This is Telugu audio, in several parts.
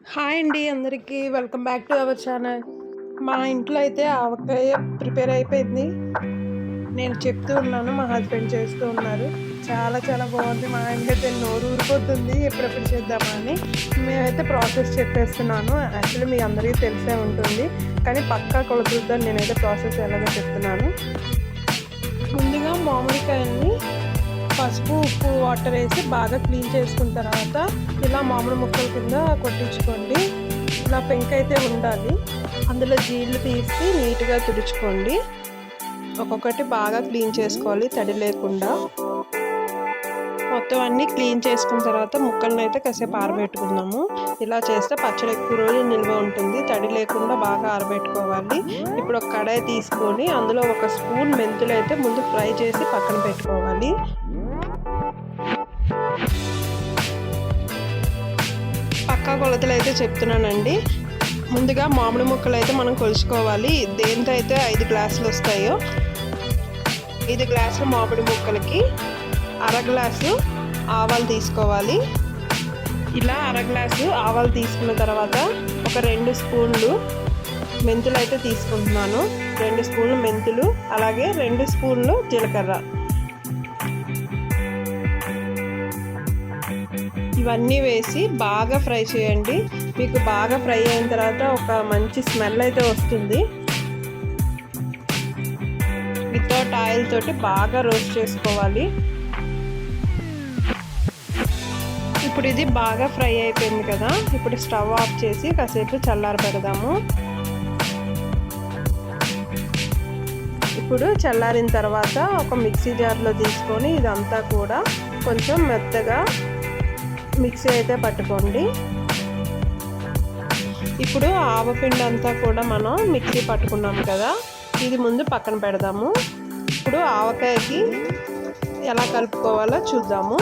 హాయ్ అండి అందరికీ welcome back to our channel. మా ఇంట్లో అయితే ఆవకాయ ప్రిపేర్ అయిపోయింది. నేను చెప్తూ ఉన్నాను మా హస్బెండ్ చేస్తూ ఉన్నారు. చాలా చాలా బాగుంది. మా ఆయనకైతే నోరు ఊరిపోతుంది. ఎప్పుడెప్పుడు చేద్దామని మేమైతే ప్రాసెస్ చెప్పేస్తున్నాను. యాక్చువల్లీ మీ అందరికీ తెలిసే ఉంటుంది. కానీ పక్కా కొలతలతో నేనైతే ప్రాసెస్ ఎలాగో చెప్తున్నాను. ముందుగా మామిడికాయని పసుపు ఉప్పు వాటర్ వేసి బాగా క్లీన్ చేసుకున్న తర్వాత ఇలా మామిడి ముక్కల కింద కొట్టించుకోండి. ఇలా పెంక అయితే ఉండాలి. అందులో జీళ్ళు తీసి నీట్గా తుడుచుకోండి. ఒక్కొక్కటి బాగా క్లీన్ చేసుకోవాలి తడి లేకుండా. మొత్తం అన్నీ క్లీన్ చేసుకున్న తర్వాత ముక్కలను అయితే కాసేపు ఆరబెట్టుకుందాము. ఇలా చేస్తే పచ్చడి ఎక్కువ రోజులు నిల్వ ఉంటుంది. తడి లేకుండా బాగా ఆరబెట్టుకోవాలి. ఇప్పుడు ఒక కడాయి తీసుకొని అందులో ఒక స్పూన్ మెంతులు అయితే ముందు ఫ్రై చేసి పక్కన పెట్టుకోవాలి. పక్కా కొలతలు అయితే చెప్తున్నానండి. ముందుగా మామిడి ముక్కలు అయితే మనం కొలుచుకోవాలి. దేంతో అయితే ఐదు గ్లాసులు వస్తాయో ఐదు గ్లాసులు మామిడి ముక్కలకి అర గ్లాసు ఆవాలు తీసుకోవాలి. ఇలా అర గ్లాసు ఆవాలు తీసుకున్న తర్వాత ఒక రెండు స్పూన్లు మెంతులు అయితే తీసుకుంటున్నాను. రెండు స్పూన్లు మెంతులు అలాగే రెండు స్పూన్లు జీలకర్ర. ఇవన్నీ వేసి బాగా ఫ్రై చేయండి. మీకు బాగా ఫ్రై అయిన తర్వాత ఒక మంచి స్మెల్ అయితే వస్తుంది. వితౌట్ ఆయిల్ తోటి బాగా రోస్ట్ చేసుకోవాలి. ఇప్పుడు ఇది బాగా ఫ్రై అయిపోయింది కదా. ఇప్పుడు స్టవ్ ఆఫ్ చేసి కాసేపు చల్లారి పెడదాము ఇప్పుడు చల్లారిన తర్వాత ఒక మిక్సీ జార్లో తీసుకొని ఇదంతా కూడా కొంచెం మెత్తగా మిక్సీ అయితే పట్టుకోండి. ఇప్పుడు ఆవపిండి అంతా కూడా మనం మిక్సీ పట్టుకున్నాం కదా ఇది ముందు పక్కన పెడదాము. ఇప్పుడు ఆవకాయకి ఎలా కలుపుకోవాలో చూద్దాము.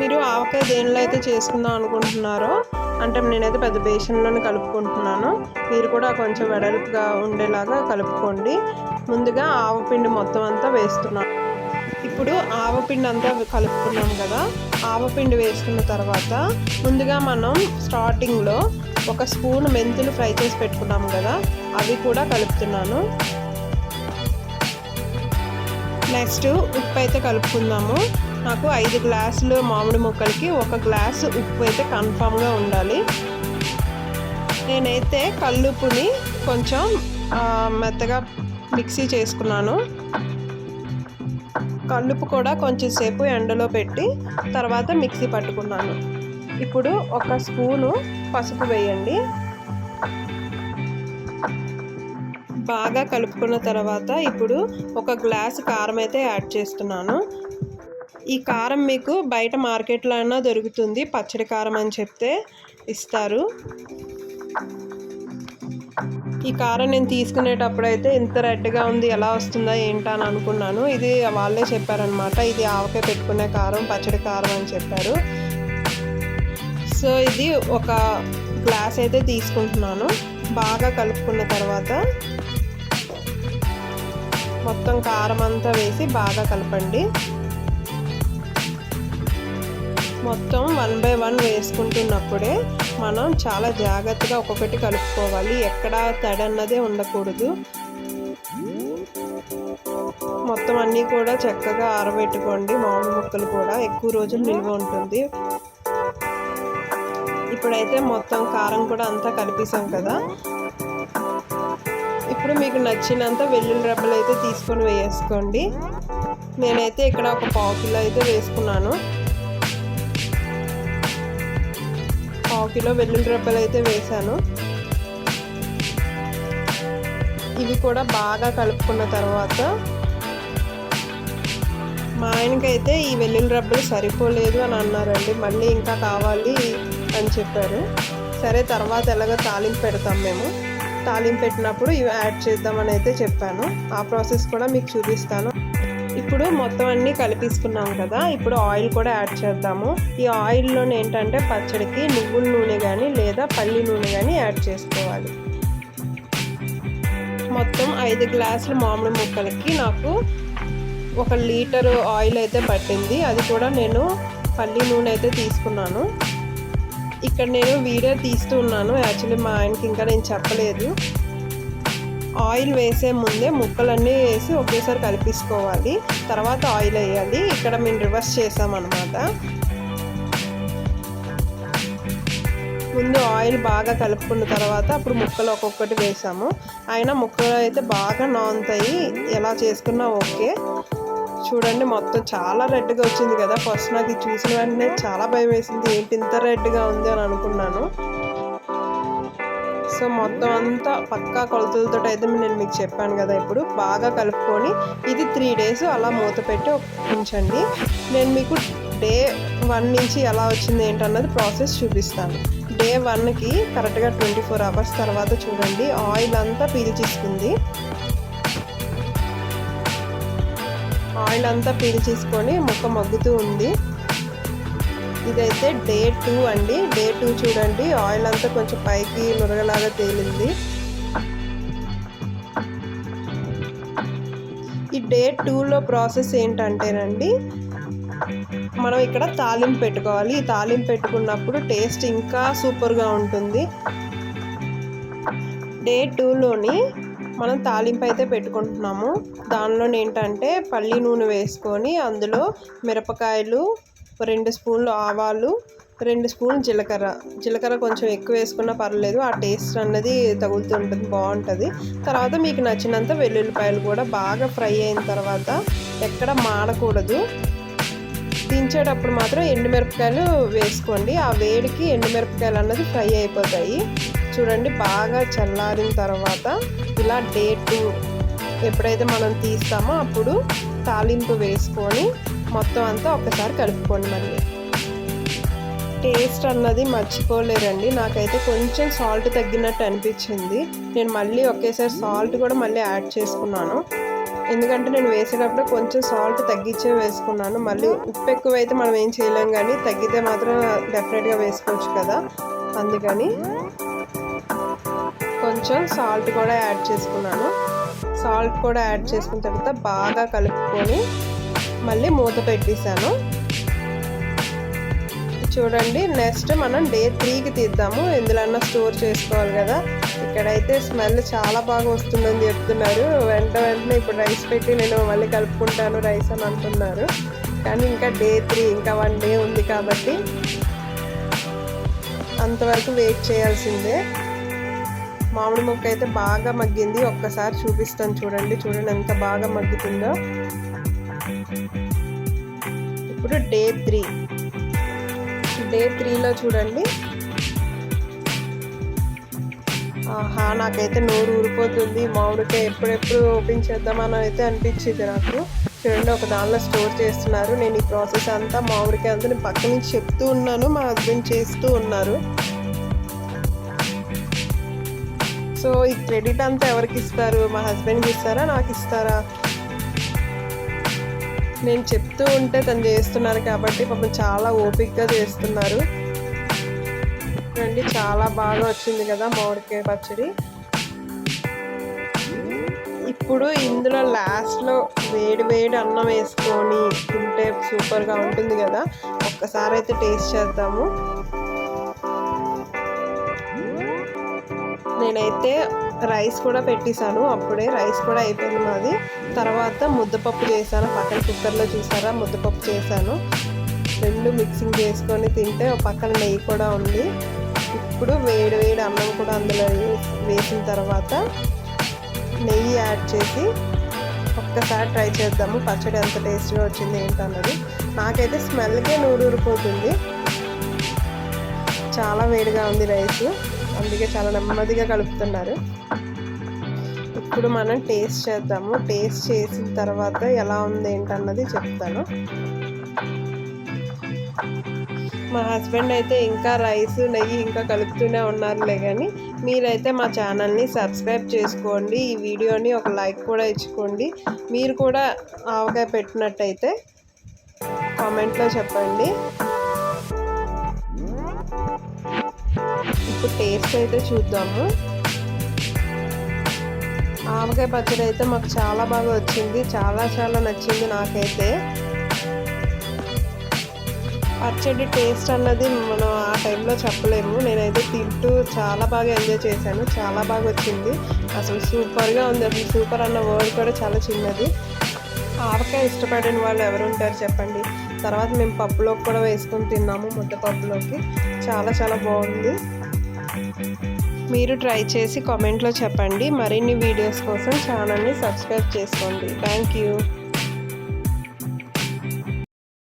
మీరు ఆవకాయ దేనిలో అయితే చేసుకుందాం అనుకుంటున్నారో అంటే నేనైతే పెద్ద బేషన్లోనే కలుపుకుంటున్నాను. మీరు కూడా కొంచెం వెడల్పుగా ఉండేలాగా కలుపుకోండి. ముందుగా ఆవపిండి మొత్తం అంతా వేస్తున్నాను. ఇప్పుడు ఆవపిండి అంతా కలుపుకున్నాం కదా. ఆవపిండి వేసుకున్న తర్వాత ముందుగా మనం స్టార్టింగ్లో ఒక స్పూన్ మెంతులు ఫ్రై చేసి పెట్టుకున్నాం కదా. అవి కూడా కలుపుతున్నాను. నెక్స్ట్ ఉప్పు అయితే కలుపుకుందాము. నాకు ఐదు గ్లాసులు మామిడి ముక్కలకి ఒక గ్లాసు ఉప్పు అయితే కన్ఫామ్గా ఉండాలి. నేనైతే కల్లుపుని కొంచెం మెత్తగా మిక్సీ చేసుకున్నాను. కల్లుపు కూడా కొంచెం సేపు ఎండలో పెట్టి తర్వాత మిక్సీ పట్టుకున్నాను. ఇప్పుడు ఒక స్పూను పసుపు వేయండి. బాగా కలుపుకున్న తర్వాత ఇప్పుడు ఒక గ్లాస్ కారం అయితే యాడ్ చేస్తున్నాను. ఈ కారం మీకు బయట మార్కెట్లో అయినా దొరుకుతుంది. పచ్చడి కారం అని చెప్తే ఇస్తారు. ఈ కారం నేను తీసుకునేటప్పుడు అయితే ఇంత రెడ్గా ఉంది ఎలా వస్తుందా ఏంటా అని అనుకున్నాను. ఇది వాళ్ళే చెప్పారనమాట ఇది ఆవకాయ పెట్టుకునే కారం పచ్చడి కారం అని చెప్పారు. సో ఇది ఒక గ్లాస్ అయితే తీసుకుంటున్నాను బాగా కలుపుకున్న తర్వాత మొత్తం కారం అంతా వేసి బాగా కలపండి. మొత్తం వన్ బై వన్ వేసుకుంటున్నప్పుడే మనం చాలా జాగ్రత్తగా ఒక్కొక్కటి కలుపుకోవాలి. ఎక్కడ తడన్నదే ఉండకూడదు. మొత్తం అన్నీ కూడా చక్కగా ఆరబెట్టుకోండి. మామిడి ముక్కలు కూడా ఎక్కువ రోజులు నిల్వ ఉంటుంది. ఇప్పుడైతే మొత్తం కారం కూడా అంతా కలిపేసాం కదా. ఇప్పుడు మీకు నచ్చినంత వెల్లుల్లి రెబ్బలు అయితే తీసుకొని వేసుకోండి. నేనైతే ఇక్కడ ఒక పావు కిలో అయితే వేసుకున్నాను. పావు కిలో వెల్లుల్లి రెబ్బలు అయితే వేసాను ఇవి కూడా బాగా కలుపుకున్న తర్వాత మా ఆయనకైతే ఈ వెల్లుల్లి రబ్బలు సరిపోలేదు అని అన్నారండి. మళ్ళీ ఇంకా కావాలి అని చెప్పారు. సరే తర్వాత ఎలాగో తాలింపు పెడతాం మేము. తాలింపు పెట్టినప్పుడు ఇవి యాడ్ చేద్దామని అయితే చెప్పాను. ఆ ప్రాసెస్ కూడా మీకు చూపిస్తాను. ఇప్పుడు మొత్తం అన్నీ కలిపేసుకున్నాం కదా ఇప్పుడు ఆయిల్ కూడా యాడ్ చేద్దాము. ఈ ఆయిల్లో ఏంటంటే పచ్చడికి నువ్వుల నూనె కానీ లేదా పల్లి నూనె కానీ యాడ్ చేసుకోవాలి. మొత్తం ఐదు గ్లాసులు మామిడి ముక్కలకి నాకు ఒక లీటరు ఆయిల్ అయితే పట్టింది. అది కూడా నేను పల్లి నూనె అయితే తీసుకున్నాను. ఇక్కడ నేను వీడియో తీస్తూ ఉన్నాను. యాక్చువల్లీ మా ఆయనకి ఇంకా నేను చెప్పలేదు. ఆయిల్ వేసే ముందే ముక్కలన్నీ వేసి ఒకేసారి కలిపేసుకోవాలి. తర్వాత ఆయిల్ వేయాలి. ఇక్కడ మేము రివర్స్ చేసామన్నమాట. ముందు ఆయిల్ బాగా కలుపుకున్న తర్వాత అప్పుడు ముక్కలు ఒక్కొక్కటి వేసాము. అయినా ముక్కలు అయితే బాగా నానుతాయి. ఎలా చేసుకున్నా ఓకే. చూడండి మొత్తం చాలా రెడ్గా వచ్చింది కదా. ఫస్ట్ నాకు చూసిన వెంటనే చాలా భయం వేసింది. ఏంటి ఇంత రెడ్గా ఉంది అని అనుకున్నాను. సో మొత్తం అంతా పక్కా కొలతలతో అయితే నేను మీకు చెప్పాను కదా ఇప్పుడు. బాగా కలుపుకొని ఇది త్రీ డేస్ అలా మూత పెట్టి ఉంచండి నేను మీకు డే వన్ నుంచి ఎలా వచ్చింది ఏంటన్నది ప్రాసెస్ చూపిస్తాను. డే వన్కి కరెక్ట్గా ట్వంటీ ఫోర్ అవర్స్ తర్వాత చూడండి. ఆయిల్ అంతా పీల్చేసుకుంది ఆయిల్ అంతా పీల్చేసుకొని ముక్క మగ్గుతూ ఉంది. ఇదైతే డే టూ అండి. డే టూ చూడండి. ఆయిల్ అంతా కొంచెం పైకి నురగలాగా తేలింది. ఈ డే టూలో ప్రాసెస్ ఏంటంటేనండి మనం ఇక్కడ తాలింపు పెట్టుకోవాలి. ఈ తాలింపు పెట్టుకున్నప్పుడు టేస్ట్ ఇంకా సూపర్గా ఉంటుంది. డే టూలోని మనం తాలింపు అయితే పెట్టుకుంటున్నాము. దానిలో ఏంటంటే పల్లి నూనె వేసుకొని అందులో మిరపకాయలు రెండు స్పూన్లు ఆవాలు రెండు స్పూన్ జీలకర్ర. జీలకర్ర కొంచెం ఎక్కువ వేసుకున్నా పర్లేదు ఆ టేస్ట్ అన్నది తగులుతూ ఉంటుంది బాగుంటుంది. తర్వాత మీకు నచ్చినంత వెల్లుల్లిపాయలు కూడా బాగా ఫ్రై అయిన తర్వాత ఎక్కడ మాడకూడదు. దించేటప్పుడు మాత్రం ఎండుమిరపకాయలు వేసుకోండి. ఆ వేడికి ఎండుమిరపకాయలు అన్నది ఫ్రై అయిపోతాయి. చూడండి బాగా చల్లారిన తర్వాత ఇలా డేట్ ఎప్పుడైతే మనం తీస్తామో అప్పుడు తాలింపు వేసుకొని మొత్తం అంతా ఒక్కసారి కలుపుకోండి మళ్ళీ టేస్ట్ అన్నది మర్చిపోలేరండి. నాకైతే కొంచెం సాల్ట్ తగ్గినట్టు అనిపించింది. నేను మళ్ళీ ఒకేసారి సాల్ట్ కూడా మళ్ళీ యాడ్ చేసుకున్నాను. ఎందుకంటే నేను వేసేటప్పుడు కొంచెం సాల్ట్ తగ్గించే వేసుకున్నాను. మళ్ళీ ఉప్పు ఎక్కువైతే మనం ఏం చేయలేం కానీ తగ్గితే మాత్రం డెఫినెట్గా వేసుకోవచ్చు కదా. అందుకని కొంచెం సాల్ట్ కూడా యాడ్ చేసుకున్నాను. సాల్ట్ కూడా యాడ్ చేసుకున్న తర్వాత బాగా కలుపుకొని మళ్ళీ మూత పెట్టేశాను. చూడండి నెక్స్ట్ మనం డే త్రీకి తీద్దాము. ఎందులన్నా స్టోర్ చేసుకోవాలి కదా. ఇక్కడైతే స్మెల్ చాలా బాగా వస్తుందని చెప్తున్నారు. వెంట వెంటనే ఇప్పుడు రైస్ పెట్టి నేను మళ్ళీ కలుపుకుంటాను రైస్ అని అంటున్నారు. కానీ ఇంకా డే త్రీ ఇంకా వన్ డే ఉంది కాబట్టి అంతవరకు వెయిట్ చేయాల్సిందే. మామిడి మొక్క అయితే బాగా మగ్గింది. ఒక్కసారి చూపిస్తాను చూడండి. చూడండి ఎంత బాగా మగ్గుతుందో. ఇప్పుడు డే త్రీ. డే త్రీలో చూడండి. ఆహా నాకైతే నోరు ఊరిపోతుంది. మామిడికాయ ఎప్పుడెప్పుడు ఓపెన్ చేద్దామని అయితే అనిపించింది నాకు. చూడండి ఒక దానిలో స్టోర్ చేస్తున్నారు. నేను ఈ ప్రాసెస్ అంతా మామిడికాయ అంతా నేను పక్క నుంచి చెప్తూ ఉన్నాను. మా హస్బెండ్ చేస్తూ ఉన్నారు. సో ఈ క్రెడిట్ అంతా ఎవరికి ఇస్తారు? మా హస్బెండ్కి ఇస్తారా? నాకు ఇస్తారా? నేను చెప్తూ ఉంటే తను చేస్తున్నారు కాబట్టి పాపం చాలా ఓపిక్గా చేస్తున్నారు. రండి చాలా బాగా వచ్చింది కదా మామిడికాయ పచ్చడి. ఇప్పుడు ఇందులో లాస్ట్లో వేడి వేడి అన్నం వేసుకొని తింటే సూపర్గా ఉంటుంది కదా. ఒక్కసారి అయితే టేస్ట్ చేద్దాము. నేనైతే రైస్ కూడా పెట్టేశాను. అప్పుడే రైస్ కూడా అయిపోయింది మాది. తర్వాత ముద్దపప్పు చేశాను. పక్కన కుక్కర్లో చూసారా? ముద్దపప్పు చేశాను. రెండు మిక్సింగ్ చేసుకొని తింటే పక్కన నెయ్యి కూడా ఉంది. ఇప్పుడు వేడి వేడి అన్నం కూడా అందులో వేసిన తర్వాత నెయ్యి యాడ్ చేసి ఒక్కసారి ట్రై చేద్దాము. పచ్చడి ఎంత టేస్ట్గా వచ్చింది ఏంటన్నది నాకైతే స్మెల్కే నూరూరిపోతుంది చాలా వేడిగా ఉంది రైస్. అందుకే చాలా నెమ్మదిగా కలుపుతున్నారు. ఇప్పుడు మనం టేస్ట్ చేద్దాము. టేస్ట్ చేసిన తర్వాత ఎలా ఉంది ఏంటన్నది చెప్తాను. మా హస్బెండ్ అయితే ఇంకా రైస్ నెయ్యి ఇంకా కలుపుతూనే ఉన్నారులే కానీ మీరైతే మా ఛానల్ని సబ్స్క్రైబ్ చేసుకోండి. ఈ వీడియోని ఒక లైక్ కూడా ఇచ్చుకోండి. మీరు కూడా ఆవకాయ పెట్టినట్టయితే కామెంట్లో చెప్పండి. ఇప్పుడు టేస్ట్ అయితే చూద్దాము. ఆవకాయ పచ్చడి అయితే మాకు చాలా బాగా వచ్చింది. చాలా చాలా నచ్చింది నాకైతే. పచ్చడి టేస్ట్ అన్నది మనం ఆ టైంలో చెప్పలేము. నేనైతే తింటూ చాలా బాగా ఎంజాయ్ చేశాను. చాలా బాగా వచ్చింది. అసలు సూపర్గా ఉంది. అసలు సూపర్ అన్న వర్డ్ కూడా చాలా చిన్నది. ఆవకాయ ఇష్టపడిన వాళ్ళు ఎవరు ఉంటారు చెప్పండి. తర్వాత మేము పప్పులోకి కూడా వేసుకొని తిన్నాము. ముద్దపప్పులోకి చాలా చాలా బాగుంది. మీరు ట్రై చేసి కామెంట్లో చెప్పండి. మరిన్ని వీడియోస్ కోసం ఛానల్ని సబ్స్క్రైబ్ చేసుకోండి. Thank you.